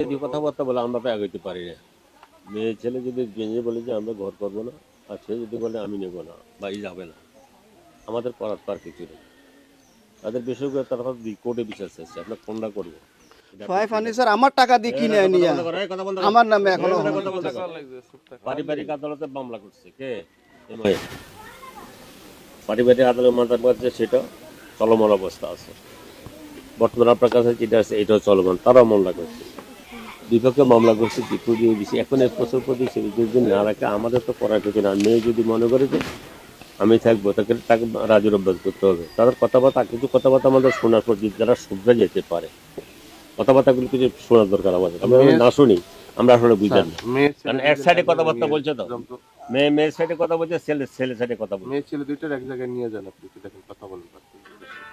যদি কথাবার্তা বলে আমরা তো এগোতে পারি না। মেয়ে ছেলে যদি বেঁচে বলে যে আমরা ঘর করব না আর সে যদি বলে আমি নেব না বাড়ি যাবে না আমাদের করার তো আর কিছু নেই। তাদের বেসরকারি তারা কোর্টে বিচার চাইছে আমরা কোনটা করব? সোহাই ফার্নিচার আমার টাকা দিয়ে কিনে নিয়ে আমার নামে এখনও পারিবারিক আদালতে মামলা করছে কে? পারিবারিক আদালত মামলা করছে সেটা চলমান অবস্থা আছে। বর্তমানে আপনার কাছে যেটা আছে এটাও চলমান তারাও মামলা করছে। বিপক্ষে মামলা করছে দীপু দিয়ে দিছি। এখন এক বছর প্রতি সে যদি না রাখে আমাদের তো করার কিছু না মেয়ে যদি মনে করে যে আমি থাকব তাকে তাকে রাজুর অভ্যাস করতে হবে। তাদের কথাবার্তা কিছু কথাবার্তা আমাদের শোনার পর যদি যারা শুধরে যেতে পারে কথাবার্তাগুলো কিছু শোনার দরকার আমাদের। আমরা না শুনি আমরা আসলে বুঝলাম না। কারণ এক সাইডে কথাবার্তা বলছে তো। মেয়ে মেয়ের সাইডে কথা বলছে ছেলে ছেলে সাইডে কথা বলছে। মেয়ে ছেলে দুইটার এক জায়গায় নিয়ে যান আপনি একটু দেখেন কথা বলেন।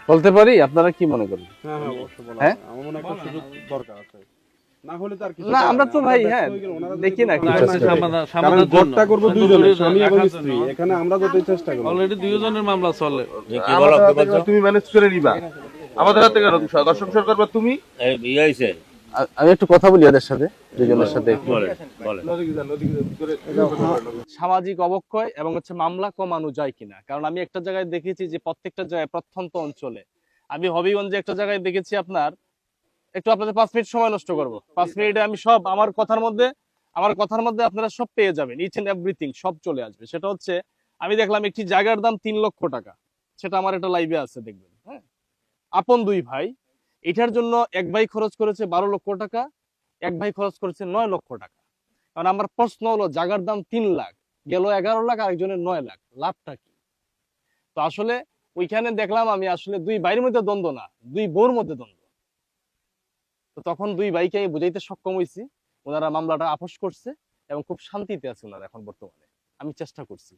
বলতে পারি আপনারা কি মনে করেন? হ্যাঁ হ্যাঁ অবশ্যই বলা হ্যাঁ? আমার মনে হয় একটা সুযোগ দরকার আছে। না আমরা তো ভাই হ্যাঁ দেখি না করব দুইজনে স্বামী এবং স্ত্রী এখানে আমরা চেষ্টা অলরেডি দুইজনের মামলা চলে? তুমি ম্যানেজ করে নিবা। আমাদের হাতে কেন? তুমি? আমি একটু কথা বলি ওদের সাথে দুজনের সাথে সামাজিক অবক্ষয় এবং হচ্ছে মামলা কমানো যায় কিনা? কারণ আমি একটা জায়গায় দেখেছি যে প্রত্যেকটা জায়গায় প্রত্যন্ত অঞ্চলে। আমি হবিগঞ্জে একটা জায়গায় দেখেছি আপনার একটু আপনাদের পাঁচ মিনিট সময় নষ্ট করব। পাঁচ মিনিটে আমি সব আমার কথার মধ্যে আমার কথার মধ্যে আপনারা সব পেয়ে যাবেন। ইচ এন্ড এভরিথিং সব চলে আসবে। সেটা হচ্ছে আমি দেখলাম একটি জায়গার দাম তিন লক্ষ টাকা। সেটা আমার একটা লাইভে আছে দেখবেন। হ্যাঁ? আপন দুই ভাই এটার জন্য এক ভাই খরচ করেছে বারো লক্ষ টাকা এক ভাই খরচ করেছে নয় লক্ষ টাকা। কারণ আমার প্রশ্ন হলো জায়গার দাম তিন লাখ গেল এগারো লাখ আরেকজনের নয় লাখ। লাভটা কি? তো আসলে ওইখানে দেখলাম আমি আসলে দুই ভাইয়ের মধ্যে দ্বন্দ্ব না দুই বউর মধ্যে দ্বন্দ্ব। তো তখন দুই ভাইকে আমি বুঝাইতে সক্ষম হয়েছি ওনারা মামলাটা আপোষ করছে এবং খুব শান্তিতে আছে ওনারা এখন বর্তমানে। আমি চেষ্টা করছি।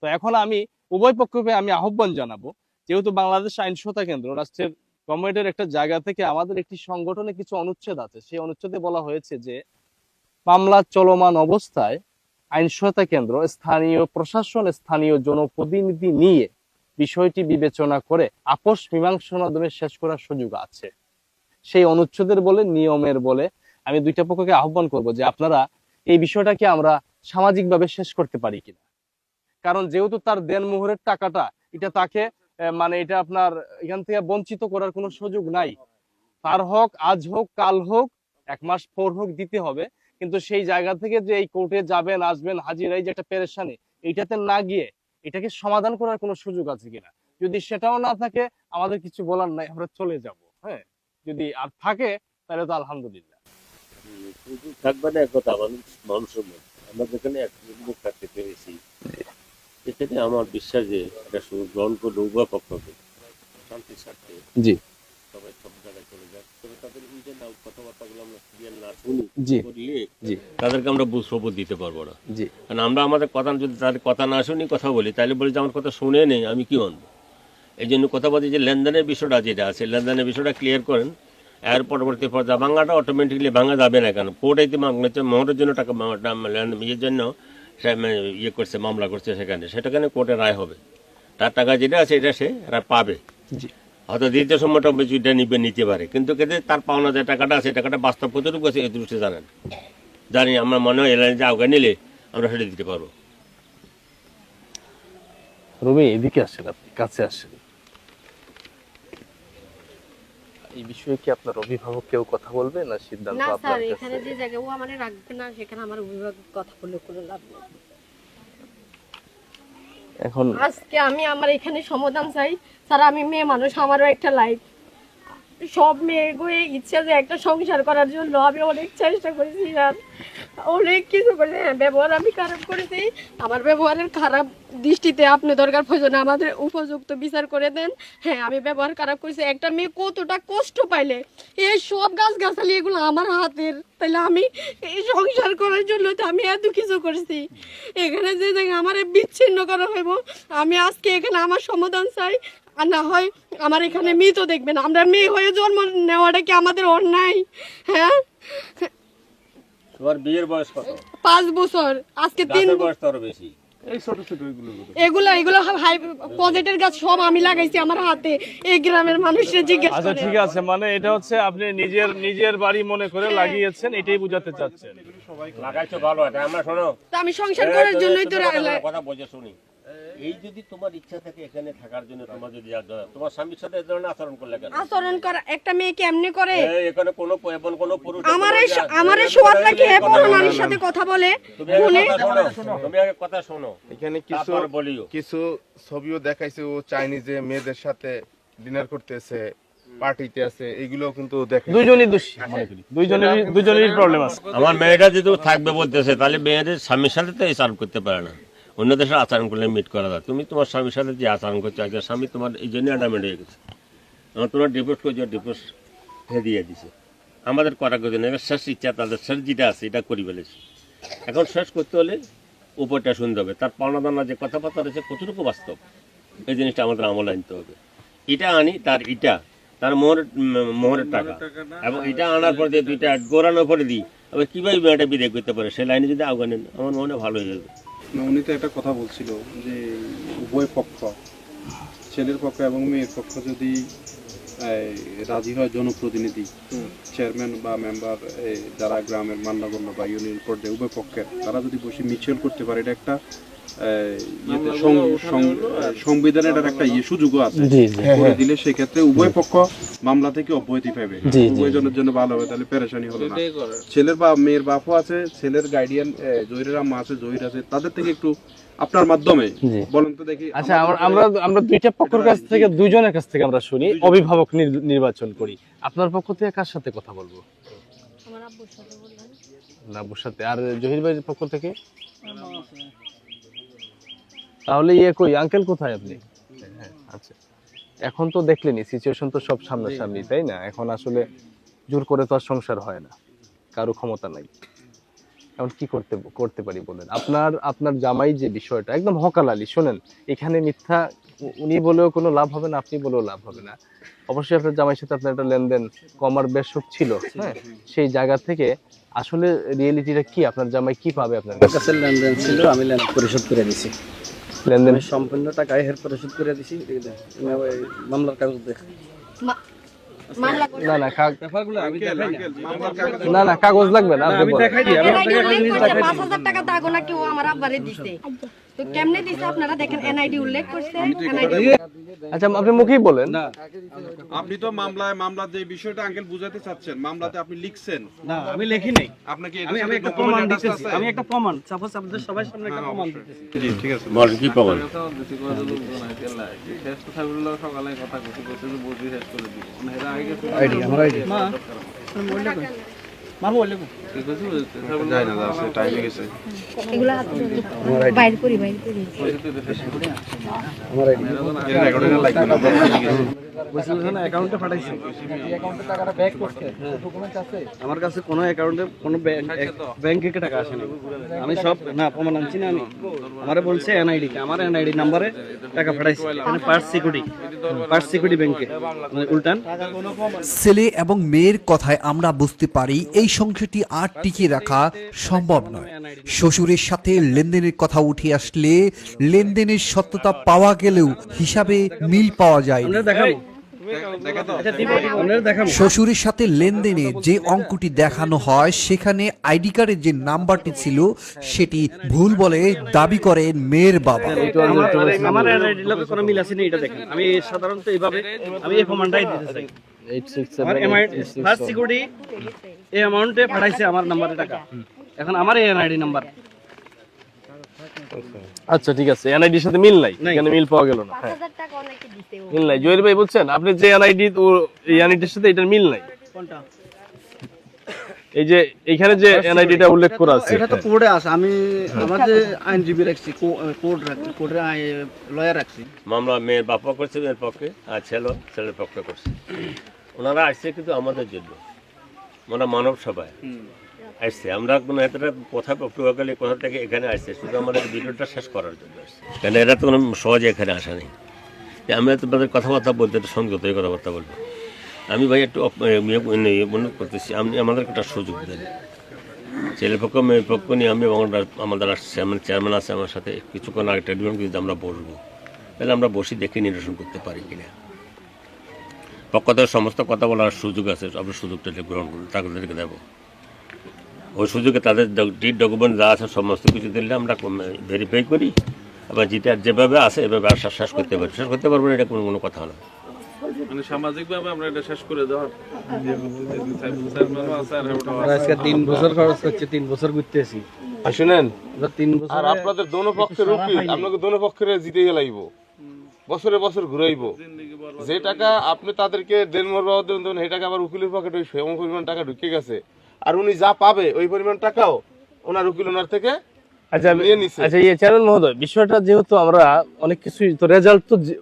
তো এখন আমি উভয় পক্ষকে আমি আহ্বান জানাব যেহেতু বাংলাদেশ আইন সহায়তা কেন্দ্র রাষ্ট্রের গভর্নমেন্টের একটা জায়গা থেকে আমাদের একটি সংগঠনে কিছু অনুচ্ছেদ আছে। সেই অনুচ্ছেদে বলা হয়েছে যে মামলা চলমান অবস্থায় আইন সহায়তা কেন্দ্র স্থানীয় প্রশাসন স্থানীয় জনপ্রতিনিধি নিয়ে বিষয়টি বিবেচনা করে আপোষ মীমাংসার মাধ্যমে শেষ করার সুযোগ আছে। সেই অনুচ্ছেদের বলে, নিয়মের বলে আমি দুইটা পক্ষকে আহ্বান করব যে আপনারা এই বিষয়টাকে আমরা সামাজিকভাবে শেষ করতে পারি কিনা। কারণ যেহেতু তার দেনমোহরের টাকাটা, এটা তাকে মানে এটা আপনার এখান থেকে বঞ্চিত করার কোনো সুযোগ নাই। তার হোক, আজ হোক, কাল হোক, এক মাস পর হোক দিতে হবে। কিন্তু সেই জায়গা থেকে যে এই কোর্টে যাবেন, আসবেন হাজিরাই যে একটা পেরেশানি এইটাতে না গিয়ে এটাকে সমাধান করার কোনো সুযোগ আছে কিনা? যদি সেটাও না থাকে, আমাদের কিছু বলার নাই, আমরা চলে যাব। হ্যাঁ? যদি আর থাকে তাহলে তো আলহামদুলিল্লাহ। থাকবে না কথা মানুষের মধ্যে। আমরা যেখানে এক মুখ থাকতে পেরেছি এখানে আমার বিশ্বাস যে এটা শুধু গ্রহণ করলে উভয় পক্ষকে শান্তির স্বার্থে জি। সবাই সব জায়গায় চলে যাক। তবে তাদের নিজের না কথাবার্তাগুলো আমরা ক্লিয়ার না শুনি করলে তাদেরকে আমরা বুঝ সবুজ দিতে পারব না। জি। কারণ আমরা আমাদের কথা যদি তাদের কথা না শুনি কথা বলি তাহলে বলি যে আমার কথা শুনে নেই আমি কি মানবো এই জন্য কথা বলছি যে লেনদেনের বিষয়টা যেটা আছে লেনদেনের বিষয়টা ক্লিয়ার করেন। এর পরবর্তী পর্যায়ে ভাঙাটা অটোমেটিকলি ভাঙা যাবে না কেন? কোর্টে মোহরের জন্য টাকা ইয়ের জন্য সে ইয়ে করছে মামলা করছে সেখানে। সেটাখানে কোর্টে রায় হবে। তার টাকা যেটা আছে এটা সে পাবে। হয়তো দ্বিতীয় সময়টা বেশিটা নিবে নিতে পারে। কিন্তু কেটে তার পাওনা যে টাকাটা আছে টাকাটা বাস্তব কতটুকু আছে এই দৃষ্টি জানেন। জানি আমার মনে হয় এলাইন যে আগে নিলে আমরা সেটা দিতে পারব। রবি এদিকে আসেন আপনি কাছে আসেন। এই বিষয়ে কি আপনার অভিভাবক কেউ কথা বলবে না সিদ্ধান্ত না স্যার এখানে যে জায়গা ও আমারে রাখবে না সেখানে আমার অভিভাবক কথা বলে কোনো লাভ নেই। এখন আজকে আমি আমার এখানে সমাধান চাই। স্যার আমি মেয়ে মানুষ আমারও একটা লাইফ সব মেয়েগুলো ইচ্ছা যে একটা সংসার করার জন্য আমি অনেক চেষ্টা করেছি আর অনেক কিছু করে হ্যাঁ, ব্যবহার আমি খারাপ করেছি। আমার ব্যবহারের খারাপ দৃষ্টিতে আপনি দরকার প্রয়োজনে আমাদের উপযুক্ত বিচার করে দেন। হ্যাঁ আমি ব্যবহার খারাপ করেছি। একটা মেয়ে কতটা কষ্ট পাইলে এই সব গাছ গাছালি এগুলো আমার হাতের। তাহলে আমি এই সংসার করার জন্য তো আমি এত কিছু করেছি। এখানে যে আমার বিচ্ছিন্ন করা হইব আমি আজকে এখানে আমার সমাধান চাই। আর না হয় আমার এখানে মৃত দেখবেন আমরা মেয়ে হয়ে জন্ম নেওয়াটা কি আমাদের অন্যায়? হ্যাঁ? তোমার বিয়ের বয়স কত? পাঁচ বছর। আজকে তিন বয়স তো আরও বেশি। এই ছোট ছোট এগুলো এগুলো এগুলো হাই পজিটিভ গাছ সব আমি লাগাইছি আমার হাতে। এই গ্রামের মানুষরা জিজ্ঞেস আচ্ছা ঠিক আছে মানে এটা হচ্ছে আপনি নিজের নিজের বাড়ি মনে করে লাগিয়েছেন এটাই বুঝাতে চাচ্ছেন। লাগাইছো ভালো এটা আমরা শোনো। আমি সংসার করার জন্যই তো কথা বলছে শুনি। এই যদি তোমার ইচ্ছা থাকে এখানে থাকার জন্য তোমার যদি আগ্রহ তোমার স্বামীর সাথে এই ধরনের আচরণ করলে কেন? আচরণ করা একটা মেয়ে কেমনে করে? এখানে কোনো এমন কোনো পুরুষ আমার আমার সোয়াদ নাকি এ বড় নারীর সাথে কথা বলে তুমি কথা শোনো। তুমি আগে কথা শোনো। এখানে কিছু বলিও। কিছু ছবিও দেখাইছে ও চাইনিজে মেয়েদের সাথে ডিনার করতেছে পার্টিতে আছে এগুলো কিন্তু দেখে দুইজনই দোষী মনে করি। দুইজনেরই দুইজনেরই প্রবলেম আছে। আমার মেয়েটা যদি থাকবে বলতেছে তাহলে মেয়েদের স্বামীর সাথে তো এই করতে পারে না। অন্য দেশের আচরণ করলে মিট করা যায়। তুমি তোমার স্বামীর সাথে যে আচরণ করছ আজকে স্বামী তোমার এই জন্য অ্যাডামেন্ট হয়ে গেছে। আমার তোমার ডিভোর্স করছে ডিভোর্স দিয়ে দিছে। আমাদের করা কথা নেই। শেষ ইচ্ছা তাদের শেষ যেটা আছে এটা করি ফেলেছে। এখন শেষ করতে হলে উপরটা শুনতে হবে। তার পাওনা দানা যে কথাবার্তা রয়েছে কতটুকু বাস্তব এই জিনিসটা আমাদের আমল আনতে হবে। এটা আনি তার ইটা তার মোহরের মোহরের টাকা। এবং এটা আনার পর যে দুইটা গোড়ানোর পরে দিই আবার কীভাবে মেয়েটা বিদায় করতে পারে সে লাইনে যদি আগে নেন আমার মনে ভালো হয়ে যাবে। না, উনি তো একটা কথা বলছিল যে উভয় পক্ষ ছেলের পক্ষ এবং মেয়ের পক্ষ যদি রাজি হয় জনপ্রতিনিধি চেয়ারম্যান বা মেম্বার যারা গ্রামের মান্যগণ্য বা ইউনিয়ন পর্যায়ে উভয় পক্ষের তারা যদি বসে মিছিল করতে পারে এটা একটা এই, ইয়েতে সং- সং- সংবিধানে এটার একটা সুযোগও আছে। করে দিলে সেক্ষেত্রে উভয় পক্ষ মামলা থেকে অব্যাহতি পাবে। উভয়জনের জন্য ভালো হবে তাহলে পেরেশানি হলো না। ছেলের বা মেয়ের বাপও আছে ছেলের গার্ডিয়ান জহিরের আম্মা আছে জহির আছে তাদের থেকে একটু আপনার মাধ্যমে বলেন তো দেখি আচ্ছা আমরা দুইটা পক্ষের কাছ থেকে দুইজনের কাছ থেকে আমরা শুনি। অভিভাবক নির- নির্বাচন করি। আপনার পক্ষ থেকে কার সাথে কথা বলব? আমার আব্বুর সাথে সাথে। আর জহির ভাইয়ের পক্ষ থেকে? তাহলে ইয়ে কই আঙ্কেল কোথায় আপনি? হ্যাঁ, আচ্ছা। এখন তো দেখলেনি সিচুয়েশন তো সব সামনাসামনি তাই না? এখন আসলে জোর করে তো আর সংসার হয় না। কারও ক্ষমতা নাই। এখন কি করতে করতে পারি বলেন? আপনার আপনার জামাই যে বিষয়টা একদম হকালালি শোনেন এখানে মিথ্যা উনি বলেও কোনো লাভ হবে না আপনি বলেও লাভ হবে না। অবশ্যই আপনার জামাইয়ের সাথে আপনার একটা লেনদেন কমার বেশ ছিল হ্যাঁ? সেই জায়গা থেকে আসলে রিয়েলিটিটা কি? আপনার জামাই কি পাবে আপনার কাছে? লেনদেন ছিল আমি লেন পরিশোধ করে দিছি। লেনদেন সম্পূর্ণ টাকা হের শুধু করে দিছি এই যে, আমি ওই মামলার কাগজ দেখ। করে না না ব্যাপারগুলো আমি দেখাই না। না না কাগজ লাগবে না। NID উল্লেখ করছে, 5,000 টাকা দাগো না কেউ আমার আব্বারে দিছে। তো কেমনে দিছে আপনারা? দেখেন এনআইডি উল্লেখ করছে। আচ্ছা আপনি মুখেই বলেন। না। আপনি তো মামলায় মামলার যে বিষয়টা আঙ্কেল বুঝাতে চাচ্ছেন। মামলাতে আপনি লিখছেন। না আমি লিখি নাই। আপনাকে আমি আমি একটা প্রমাণ দিতেছি। আমি একটা প্রমাণ। সাপোজ আপনাদের সবাই সামনে একটা প্রমাণ দিতেছি। জি ঠিক আছে। বল কি প্রমাণ? সকালে কথা কথা বলছি বুঝি শেষ করে দিব না এর পাবো আইডি আমার আইডি। মা আমার কাছে কোনো অ্যাকাউন্টে কোনো ব্যাংকে টাকা আসেনি আমি সব না প্রমাণ আনছি না আমি আমারে বলছে এনআইডি আমার এনআইডি নাম্বারে টাকা পাঠাইছি পার্স সিকিউরিটি পার্স সিকিউরিটি ব্যাংকে উল্টান ছেলে এবং মেয়ের কথায় আমরা বুঝতে পারি, এই সংসারটি আর টিকিয়ে রাখা সম্ভব নয়। শ্বশুরের সাথে লেনদেনের কথা উঠে আসলে লেনদেনের সত্যতা পাওয়া গেলেও হিসাবে মিল পাওয়া যায় শ্বশুরের সাথে লেনদেনে যে অঙ্কটি দেখানো হয়, সেখানে আইডি কার্ডের যে নাম্বারটি ছিল, সেটি ভুল বলে দাবি করেন মেয়ের বাবা। আমার- মিল আছে এটা দেখেন। আমি সাধারণত এইভাবে আমি এই প্রমাণটাই দিতে চাই। আমার ফার্স্ট সিকিউরিটি এই অ্যামাউন্টে পাঠাইছে আমার নাম্বারে টাকা। এখন আমার এই এনআইডি নাম্বার আচ্ছা ঠিক আছে। এনআইডির সাথে মিল নাই। এখানে মিল পাওয়া গেল না। হ্যাঁ 5,000 টাকা অনেকে দিছে ও। মিল নাই। জহির ভাই বলছেন আপনি যে এনআইডি এই এনআইডির সাথে এটার মিল নাই। কোনটা? এই যে এখানে যে এনআইডিটা উল্লেখ করা আছে। এটা তো কোর্টে আছে। আমি আমার যে আইনজীবী রাখছি কোর্ট রাখছি কোর্টে লয়ার রাখছি। মামলা মেয়ের বাপা করছে মেয়ের পক্ষে আর ছেলে ছেলের পক্ষে করছে। ওনারা আসছে কিন্তু আমাদের জন্য। ওনারা মানব সভায় আসছে আমরা কোনো এতটা কথা পক্ষে কোথা থেকে এখানে আসছে শুধু আমাদের ভিডিওটা শেষ করার জন্য আসছে কেন এরা তো কোনো সহজে এখানে আসা নেই। যে আমরা তোমাদের কথাবার্তা বলতে একটা সংযত হয়ে কথাবার্তা বলব। আমি ভাই একটু অপ- ইয়ে- ইয়ে অনুরোধ করতেছি আপনি আমাদের একটা সুযোগ দেন। ছেলের পক্ষ মেয়ের পক্ষ নিয়ে আমি আমাদের চেয়ারম্যান চেয়ারম্যান আছে আমার সাথে। কিছুক্ষণ আগে টেলিফোন কিন্তু আমরা বসবো। তাহলে আমরা বসে দেখে নিরসন করতে পারি কিনা। পক্ষ থেকে সমস্ত কথা বলার সুযোগ আছে আমরা সুযোগটা গ্রহণ করুন তাদেরকে দেবো। ওই সুযোগে তাদের ডিট ডকুমেন্ট যা আছে সমস্ত কিছু দিলে আমরা ভেরিফাই করি। আবার যেটা যেভাবে আছে এভাবে আর শেষ করতে পারি শেষ করতে পারব না এটা কোনো কোনো কথা না। মানে সামাজিক আমরা এটা শেষ করে দেওয়ার আজকে তিন বছর খরচ করছি তিন বছর শুনেন তিন বছর আর আপনাদের দোনো পক্ষের আপনাকে দোনো পক্ষের জিতে গেলাইব বছরে বছর ঘুরাইব। যে টাকা আপনি তাদেরকে দেনমোর বাবদ দেবেন সেই টাকা আবার উকিলের পকেটে ওই সেমন পরিমাণ টাকা ঢুকে গেছে। আর উনি যা পাবে ওই পরিমাণ টাকাও ওনার উকিল ওনার থেকে আচ্ছা আচ্ছা ইয়ে চেয়ারম্যান মহোদয় বিষয়টা যেহেতু আমরা অনেক কিছুই তো রেজাল্ট তো যে-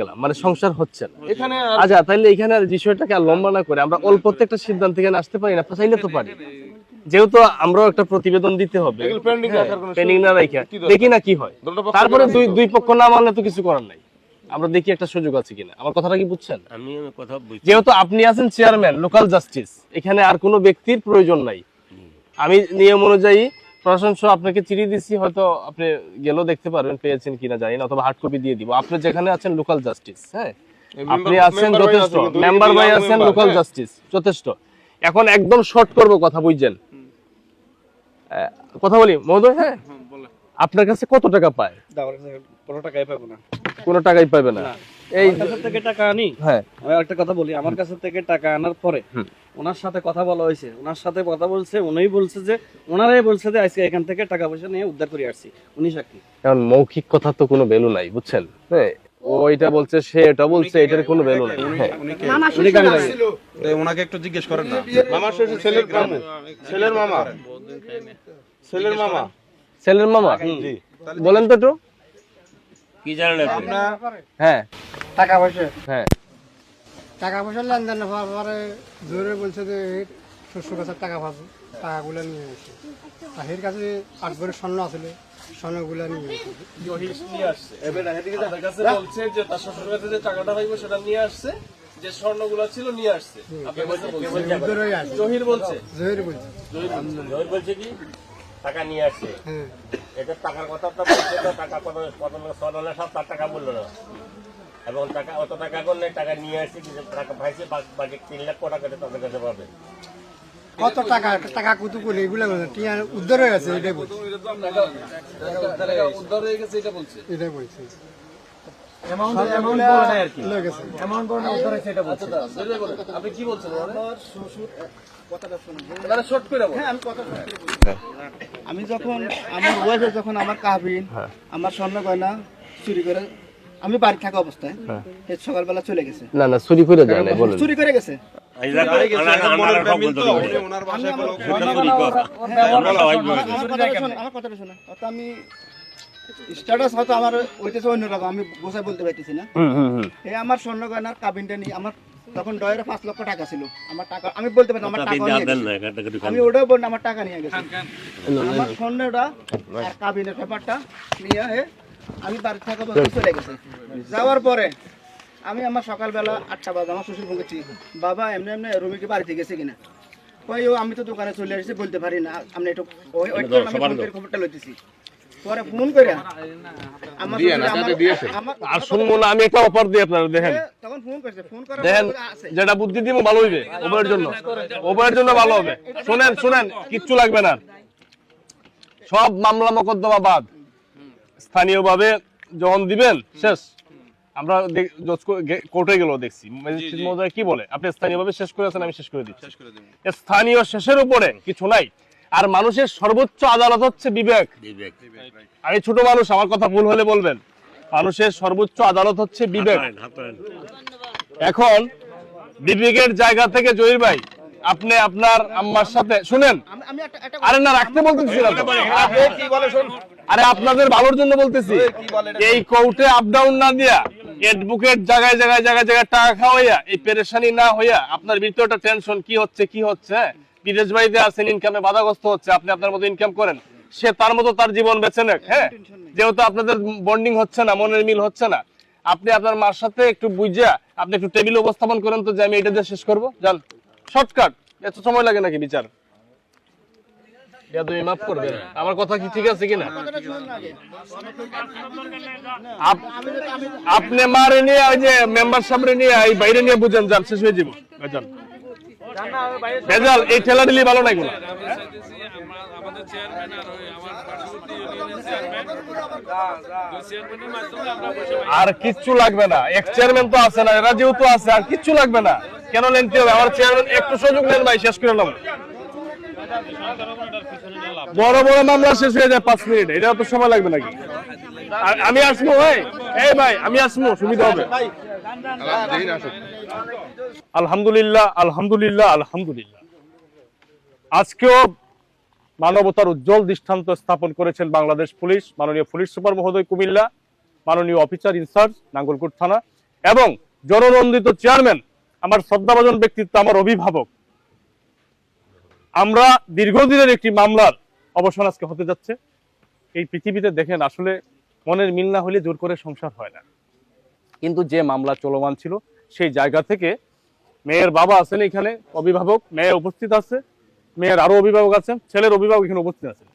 গেলাম মানে সংসার হচ্ছে না। এখানে আচ্ছা তাহলে এখানে আর বিষয়টাকে আর লম্বা না করে আমরা অল্প একটা সিদ্ধান্ত এখানে আসতে পারি না চাইলে তো পারি। যেহেতু আমরাও একটা প্রতিবেদন দিতে হবে। পেন্ডিং না রাখা। দেখি না কি হয়। তারপরে দুই দুই পক্ষ না মানলে তো কিছু করার নাই। আমরা দেখি একটা সুযোগ আছে কিনা। আমার কথাটা কি বুঝছেন? আমি কথা বুঝছি। যেহেতু আপনি আছেন চেয়ারম্যান লোকাল জাস্টিস এখানে আর কোনো ব্যক্তির প্রয়োজন নাই। আমি নিয়ম অনুযায়ী প্রশাসন সহ আপনাকে চিঠি দিচ্ছি হয়তো আপনি গেলেও দেখতে পারবেন পেয়েছেন কিনা জানি না অথবা হার্ড কপি দিয়ে দিব। আপনি যেখানে আছেন লোকাল জাস্টিস হ্যাঁ? আপনি আছেন যথেষ্ট। মেম্বার ভাই আছেন লোকাল হ্যাঁ। জাস্টিস যথেষ্ট। এখন একদম শর্ট করব কথা বুঝছেন? কথা বলি? মহোদয় হ্যাঁ? আপনার কাছে কত টাকা পায়? কোনো টাকাই পাবো না। কোনো টাকাই পাবে না। এই থেকে টাকা আনি। হ্যাঁ। আমি একটা কথা বলি আমার কাছে থেকে টাকা আনার পরে ওনার সাথে কথা বলা হয়েছে। ওনার সাথে কথা বলছে উনিই বলছে যে ওনারাই বলছে যে আজকে এখান থেকে টাকা পয়সা নিয়ে উদ্ধার করে আসছি। উনি সাক্ষী। এখন মৌখিক কথা তো কোনো ভ্যালু নাই বুঝছেন? হ্যাঁ ও এটা বলছে সে এটা বলছে এটার কোনো ভ্যালু নাই। হ্যাঁ। মামা উনি। ওনাকে একটু জিজ্ঞেস করেন না। মামার শ্বশুর ছেলের মামু। ছেলের মামা। ছেলের মামা? ছেলের মামা বলেন তো একটু। কি জানেন হ্যাঁ। টাকা পয়সা? হ্যাঁ। টাকা পয়সা লেনদেন হওয়ার পরে জোরে বলছে যে শ্বশুর কাছে টাকা পাবো টাকাগুলো নিয়ে এসে এর কাছে আট ভরি স্বর্ণ আছিল স্বর্ণগুলো নিয়ে এসে বলছে যে তার শ্বশুর কাছে যে টাকাটা পাইবো সেটা নিয়ে আসছে যে স্বর্ণগুলো ছিল নিয়ে আসছে। জহির বলছে। জহির বলছে। জহির বলছে কি? টাকা নিয়ে আসছে। হ্যাঁ। এটা টাকার কথা তো বলছে তো টাকা কত কত ডলার সব তার টাকা বলল না। এবং টাকা অত টাকা করলে টাকা নিয়ে আসছে কিছু টাকা পাইছে বা- বাকি তিন লাখ টাকা তাদের কাছে পাবে। কত টাকা টাকা কত করে এগুলো টিয়া উদ্ধার হয়ে গেছে এটাই বলছে। উদ্ধার হয়ে গেছে। এটা বলছে এটাই বলছে। আপনি কি বলছেন শর্ট করে বল। আমি যখন আমার ওয়াইফে যখন আমার কাবিন আমার স্বর্ণ গয়না চুরি করে আমি বাড়ি থাকা অবস্থায় সকালবেলা চলে গেছে। না না চুরি করে যায় না চুরি করে গেছে। আমি স্ট্যাটাস হয়তো আমার ওইটাছে অন্যরকম আমি বোঝাই বলতে পারতেছি না। হুম হুম হুম। এই আমার স্বর্ণ গয়নার কাবিনটা নিয়ে আমার তখন ডয়ের পাঁচ লক্ষ টাকা ছিল। আমার টাকা আমি বলতে পারি আমার টাকা নিয়ে গেছে। আমি ওটাও বলি আমার টাকা নিয়ে গেছে। আমার স্বর্ণটা আর কাবিনের ব্যাপারটা নিয়ে আমি বাড়ি থাকা চলে গেছে। যাওয়ার পরে আমি আমার সকালবেলা আটটা বাজে আমার শ্বশুর বলেছি বাবা এমনি এমনি রুমিকে বাড়িতে গেছে কিনা? কই ও আমি তো দোকানে চলে আসছি বলতে পারি না। আপনি একটু ওই ওই কারণে আমি করে খবরটা লইতেছি। পরে ফোন করে আমার শ্বশুর আমার- আমার আর শুনব না আমি একটা অফার দিই আপনারা দেখেন। তখন ফোন করেছে ফোন করার দেখেন যেটা বুদ্ধি দিব ভালো হইবে জন্য। জন্য ভালো হবে। শুনেন শুনেন কিচ্ছু লাগবে না। সব মামলা মোকদ্দমা বাদ। স্থানীয়ভাবে যখন দিবেন শেষ। আমরা কোর্টে গেলেও দেখছি। ম্যাজিস্ট্রেট মহোদয় কি বলে? আপনি স্থানীয়ভাবে শেষ করেছেন আমি শেষ করে দিচ্ছি। স্থানীয় শেষের উপরে কিছু নাই। আর মানুষের সর্বোচ্চ আদালত হচ্ছে বিবেক। বিবেক। আমি ছোট মানুষ আমার কথা ভুল হলে বলবেন। মানুষের সর্বোচ্চ আদালত হচ্ছে বিবেক। এখন বিবেকের জায়গা থেকে জহির ভাই আপনি আপনার আম্মার সাথে শুনেন। আরে না রাখতে বলতেছি না আরে আপনাদের ভালোর জন্য বলতেছি। এই কোর্টে আপ ডাউন না দিয়া এডভোকেট জায়গায় জায়গায় জায়গায় জায়গায় টাকা খাওয়াইয়া এই পেরেশানি না হইয়া আপনার ভিতরটা টেনশন কি হচ্ছে কি হচ্ছে? বিদেশ বাড়িতে আছেন ইনকামে বাধাগ্রস্ত হচ্ছে আপনি আপনার মতো ইনকাম করেন। সে তার মতো তার জীবন বেছে নেক হ্যাঁ? যেহেতু আপনাদের বন্ডিং হচ্ছে না মনের মিল হচ্ছে না আপনি আপনার মার সাথে একটু বুঝা আপনি একটু টেবিল উপস্থাপন করেন তো যে আমি এটা দিয়ে শেষ করব। যান শর্টকাট এত সময় লাগে নাকি বিচার? আমার কথা কি ঠিক আছে কিনা? আপনি মারে নিয়ে ওই যে মেম্বার সামনে নিয়ে বাইরে নিয়ে বুঝেন যান শেষ হয়ে যাব। যান। ভেজাল, এই ঠেলা দিলি ভালো নাই আমরা আর কিচ্ছু লাগবে না। এক চেয়ারম্যান তো আছে না, এরা যেহেতু আছে, আর কিচ্ছু লাগবে না। কেন লেনতে হবে? আমার চেয়ারম্যান একটু সুযোগ নেন ভাই, শেষ করে নেব বড় বড় মামলা শেষ হয়ে যায় পাঁচ মিনিট এটা তো সময় লাগবে নাকি? আমি আসব ভাই এই ভাই, আমি আসব সুবিধা হবে। আলহামদুলিল্লাহ আলহামদুলিল্লাহ আলহামদুলিল্লাহ। আজকেও মানবতার উজ্জ্বল দৃষ্টান্ত স্থাপন করেছেন বাংলাদেশ পুলিশ, মাননীয় পুলিশ সুপার মহোদয় কুমিল্লা, মাননীয় অফিসার ইনচার্জ নাঙ্গলকোট থানা, এবং জননন্দিত চেয়ারম্যান, আমার শ্রদ্ধাভাজন ব্যক্তিত্ব, আমার অভিভাবক। আমরা দীর্ঘদিনের একটি মামলার অবসান আজকে হতে যাচ্ছে। এই পৃথিবীতে দেখেন, আসলে মনের মিল না হলে জোর করে সংসার হয় না। কিন্তু যে মামলা চলমান ছিল, সেই জায়গা থেকে মেয়ের বাবা আছেন এখানে, অভিভাবক, মেয়ে উপস্থিত আছে, মেয়ের আরও অভিভাবক আছেন, ছেলের অভিভাবক এখানে উপস্থিত আছেন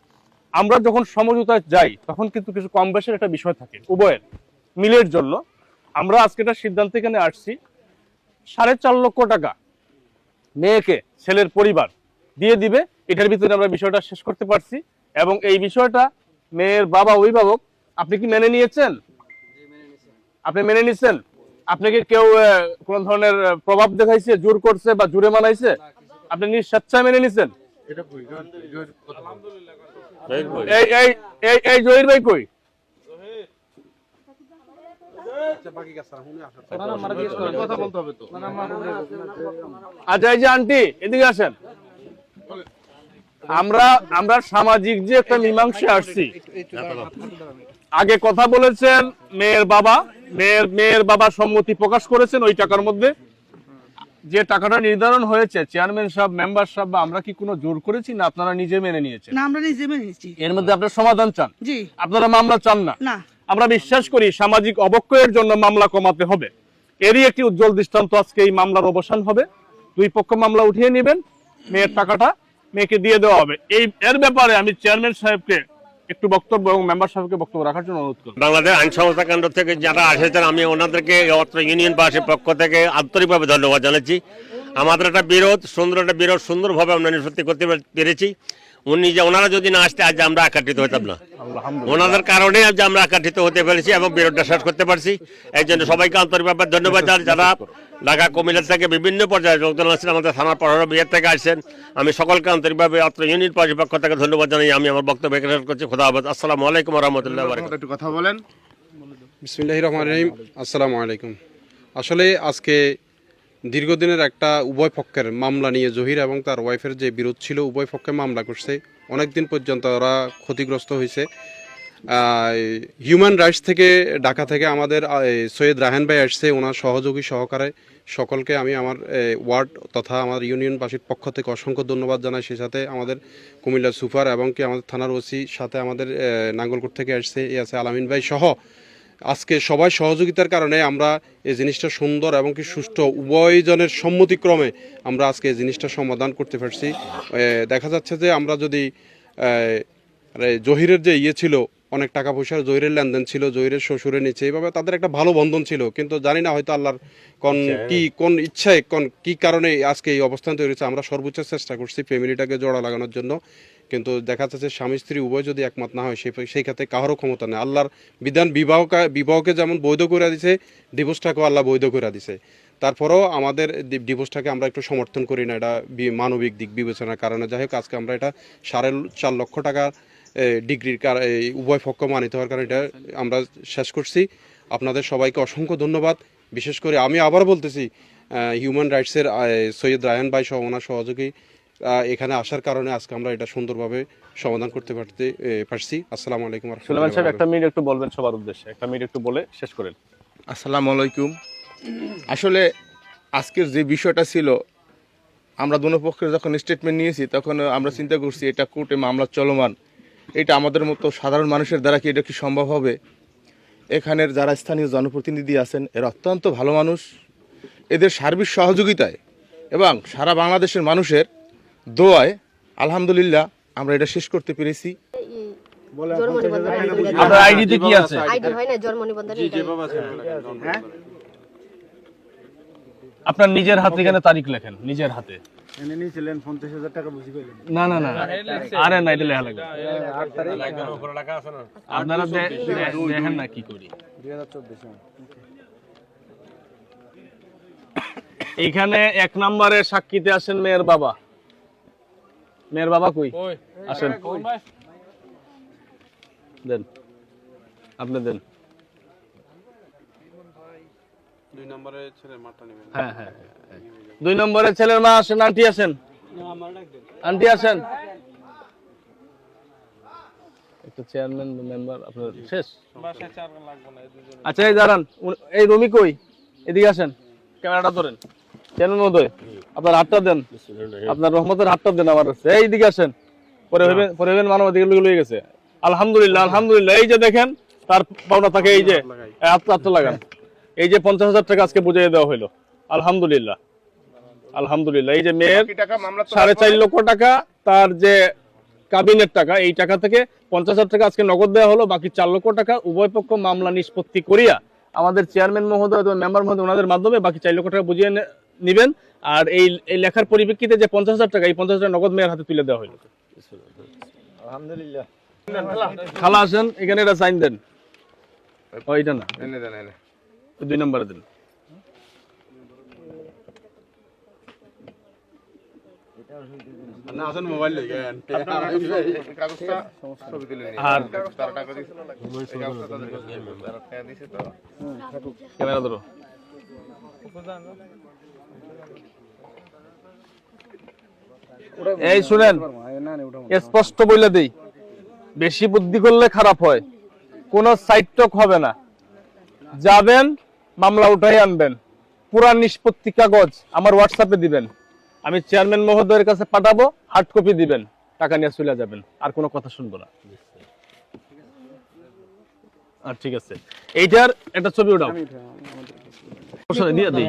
আমরা যখন সমঝোতায় যাই, তখন কিন্তু কিছু কম বেশের একটা বিষয় থাকে, উভয়ের, মিলের জন্য। আমরা আজকে একটা সিদ্ধান্ত এখানে আসছি, সাড়ে চার লক্ষ টাকা মেয়েকে ছেলের পরিবার দিয়ে দিবে, এটার ভিতরে আমরা বিষয়টা শেষ করতে পারছি। এবং এই বিষয়টা মেয়ের বাবা অভিভাবক, আপনি কি মেনে নিয়েছেন? আপনি মেনে নিচ্ছেন আপনাকে কেউ কোন ধরনের প্রভাব দেখাইছে জোর করছে বা জোরে মানাইছে? আপনি নিজ স্বেচ্ছায় মেনে নিচ্ছেন এই এই এই এই জহির ভাই কই? কথা বলতে হবে তো। আচ্ছা এই যে আন্টি এদিকে আসেন। আমরা আমরা সামাজিক যে একটা মীমাংসা আসছি। আগে কথা বলেছেন মেয়ের বাবা। মেয়ের মেয়ের বাবা সম্মতি প্রকাশ করেছেন ওই টাকার মধ্যে। যে টাকাটা নির্ধারণ হয়েছে চেয়ারম্যান সাহেব মেম্বার সাহেব বা আমরা কি কোনো জোর করেছি না আপনারা নিজে মেনে নিয়েছেন? না আমরা নিজে মেনে নিচ্ছি এর মধ্যে আপনার সমাধান চান? জি। আপনারা মামলা চান না? না। আমরা বিশ্বাস করি সামাজিক অবক্ষয়ের জন্য মামলা কমাতে হবে। এরই একটি উজ্জ্বল দৃষ্টান্ত আজকে এই মামলার অবসান হবে। দুই পক্ষ মামলা উঠিয়ে নেবেন। মেয়ের টাকাটা মেয়েকে দিয়ে দেওয়া হবে। এই এর ব্যাপারে আমি চেয়ারম্যান সাহেবকে একটু বক্তব্য এবং মেম্বার সাহেবকে বক্তব্য রাখার জন্য অনুরোধ করব। বাংলাদেশ আইন সংস্থা কেন্দ্র থেকে যারা এসেছেন, আমি ওনাদেরকে অত্র ইউনিয়ন পাশের পক্ষ থেকে আন্তরিকভাবে ধন্যবাদ জানাচ্ছি। আমাদের একটা বিরোধ, সুন্দর একটা বিরোধ, সুন্দরভাবে আমরা নিষ্পত্তি করতে পেরেছি। উনি যে ওনারা যদি না আসতে আজ আমরা একাঠিত হতাম না। ওনাদের কারণে আজ আমরা একাঠিত হতে পেরেছি এবং বিরোধটা শেষ করতে পারছি। এই জন্য সবাইকে আন্তরিকভাবে ধন্যবাদ জানাই। যারা ঢাকা কুমিল্লা থেকে বিভিন্ন পর্যায়ে লোকজন আছেন আমাদের থানার পড়ানো বিয়ের থেকে আসছেন আমি সকলকে আন্তরিকভাবে অত্র ইউনিট পার্টির পক্ষ থেকে ধন্যবাদ জানাই। আমি আমার বক্তব্য এখানে শেষ করছি। খোদা আবাদ আসসালামু আলাইকুম রহমতুল্লাহ একটু কথা বলেন। বিসমিল্লাহ রহমান রহিম। আসসালামু আলাইকুম। আসলে আজকে দীর্ঘদিনের একটা উভয় পক্ষের মামলা নিয়ে জহির এবং তার ওয়াইফের যে বিরোধ ছিল, উভয় পক্ষে মামলা করছে। অনেক দিন পর্যন্ত ওরা ক্ষতিগ্রস্ত হয়েছে। হিউম্যান রাইটস থেকে ঢাকা থেকে আমাদের সৈয়দ রাহান ভাই আসছে, ওনার সহযোগী সহকারে। সকলকে আমি আমার ওয়ার্ড তথা আমার ইউনিয়নবাসীর পক্ষ থেকে অসংখ্য ধন্যবাদ জানাই। সেই সাথে আমাদের কুমিল্লা সুপার এবং কি আমাদের থানার ওসি সাথে আমাদের নাঙ্গলকোট থেকে আসছে, এ আছে আলামিন ভাই সহ আজকে সবাই সহযোগিতার কারণে আমরা এই জিনিসটা সুন্দর এবং কি সুষ্ঠু উভয়জনের সম্মতিক্রমে আমরা আজকে এই জিনিসটা সমাধান করতে পারছি। দেখা যাচ্ছে যে আমরা যদি জহিরের যে ইয়ে ছিল অনেক টাকা পয়সার জহিরের লেনদেন ছিল জহিরের শ্বশুরের নিচে এইভাবে তাদের একটা ভালো বন্ধন ছিল। কিন্তু জানি না হয়তো আল্লাহর কোন কি কোন ইচ্ছায় কোন কি কারণে আজকে এই অবস্থান তৈরি হয়েছে আমরা সর্বোচ্চ চেষ্টা করছি ফ্যামিলিটাকে জোড়া লাগানোর জন্য। কিন্তু দেখা যাচ্ছে স্বামী স্ত্রী উভয় যদি একমত না হয় সেই ক্ষেত্রে কারোর ক্ষমতা নেই। আল্লাহর বিধান বিবাহকে বিবাহকে যেমন বৈধ করে দিছে, ডিভোর্সটাকেও আল্লাহ বৈধ করে দিছে। তারপরেও আমাদের ডিভোর্সটাকে আমরা একটু সমর্থন করি না, এটা মানবিক দিক বিবেচনার কারণে। যাই হোক, আজকে আমরা এটা সাড়ে চার লক্ষ টাকার ডিগ্রির উভয় পক্ষ মানিত হওয়ার কারণে এটা আমরা শেষ করছি। আপনাদের সবাইকে অসংখ্য ধন্যবাদ। বিশেষ করে আমি আবার বলতেছি হিউম্যান রাইটসের সৈয়দ রায়হান ভাই সহ, ওনার সহযোগী এখানে আসার কারণে আজকে আমরা এটা সুন্দরভাবে সমাধান করতে পারতে পারছি। আসসালামু আলাইকুম সুলেমান সাহেব একটা মিনিট একটু বলবেন সবার উদ্দেশ্যে। একটা মিনিট একটু বলে শেষ করেন। আসসালামু আলাইকুম। আসলে আজকের যে বিষয়টা ছিল আমরা দুনো পক্ষের যখন স্টেটমেন্ট নিয়েছি তখন আমরা চিন্তা করছি এটা কোর্টে মামলা চলমান। এটা আমাদের মতো সাধারণ মানুষের দ্বারা কি এটা কি সম্ভব হবে? এখানের যারা স্থানীয় জনপ্রতিনিধি আছেন এরা অত্যন্ত ভালো মানুষ। এদের সার্বিক সহযোগিতায় এবং সারা বাংলাদেশের মানুষের দোয়ায় আলহামদুলিল্লাহ আমরা এটা শেষ করতে পেরেছি। আপনার আইডিতে কি আছে? আইডি হয় না জন্ম নিবন্ধন আপনার নিজের হাতে এখানে তারিখ লেখেন নিজের হাতে। না না না আরে না এটা লেখা লাগবে। আপনারা দে- দে- দেখেন না কি করি। এইখানে এক নম্বরে সাক্ষীতে আসেন মেয়ের বাবা। মেয়ের বাবা কই? আসেন। দেন। আপনি দেন। দুই নম্বরে ছেলে মাঠটা নেবেন। হ্যাঁ হ্যাঁ হ্যাঁ। দুই নম্বরে ছেলের মা আসেন আন্টি আসেন। আন্টি আসেন। একটা চেয়ারম্যান মেম্বার আপনার শেষ? আচ্ছা এই দাঁড়ান। এই রুমি কই? এদিকে আসেন। ক্যামেরাটা ধরেন। মহোদয় আপনার হাতটা দেন। আপনার রহমতের হাতটা দেন আমার কাছে এই দিকে আসেন। পরে হইবেন পরে হইবেন মানবাধিকার গেছে। আলহামদুলিল্লাহ আলহামদুলিল্লাহ। এই যে দেখেন তার পাওনা তাকে এই যে এই হাতটা হাতটা লাগান। এই যে পঞ্চাশ হাজার টাকা আজকে বুঝিয়ে দেওয়া আলহামদুলিল্লাহ। আলহামদুলিল্লাহ। এই যে মেয়ের সাড়ে চার লক্ষ টাকা তার যে কাবিনের টাকা এই টাকা থেকে পঞ্চাশ হাজার টাকা আজকে নগদ দেওয়া হলো। বাকি চার লক্ষ টাকা উভয় পক্ষ মামলা নিষ্পত্তি করিয়া আমাদের চেয়ারম্যান মহোদয় মেম্বার মহোদয় ওনাদের মাধ্যমে বাকি চার লক্ষ টাকা বুঝিয়ে নিবেন। আর এই এই লেখার পরিপ্রেক্ষিতে যে পঞ্চাশ হাজার টাকা এই পঞ্চাশ হাজার নগদ মেয়ের হাতে তুলে দেওয়া হলো আলহামদুলিল্লাহ খালা আসেন এখানে এটা সাইন দেন। ও এটা না। এনে দেন এনে। দুই নম্বরে দেন। ক্যামেরা ধরো। এই শুনেন, স্পষ্ট বলে দেই। বেশি বুদ্ধি করলে খারাপ হয়। কোনো সাইড টক হবে না। যাবেন, মামলা উঠাই আনবেন। পুরা নিষ্পত্তি কাগজ আমার হোয়াটসঅ্যাপে দিবেন। আমি চেয়ারম্যান মহোদয়ের কাছে পাঠাবো, হার্ড কপি দিবেন। টাকা নিয়ে চলে যাবেন। আর কোনো কথা শুনব না। আর ঠিক আছে। এইটার একটা ছবি উঠাও। সমস্যা দিয়ে দিই।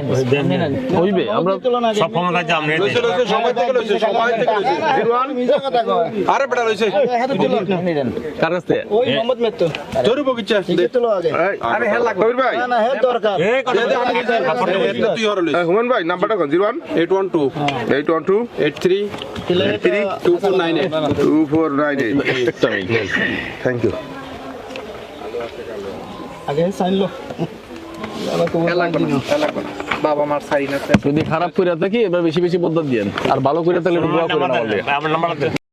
হইবে আমরা সব ক্ষমতা যে আমরা। সময় থেকে লইছে সময় থেকে লইছে আরে বেটা লইছে কার কাছে ওই মোহাম্মদ মেত্তো তোর বগিচা আরে হ্যাঁ লাগবে। কবির ভাই। না না হে দরকার। তুই হর লইছে হুমান ভাই নাম্বারটা কোন? Zero one? Eight one two. Eight one two. Eight three. Three. Two four nine eight. Two four nine eight. Thank you আগে সাইন লো। বাবা মার সাইন আছে যদি খারাপ করে থাকি এবার বেশি বেশি বদল দিয়েন আর ভালো করে আমার নাম্বার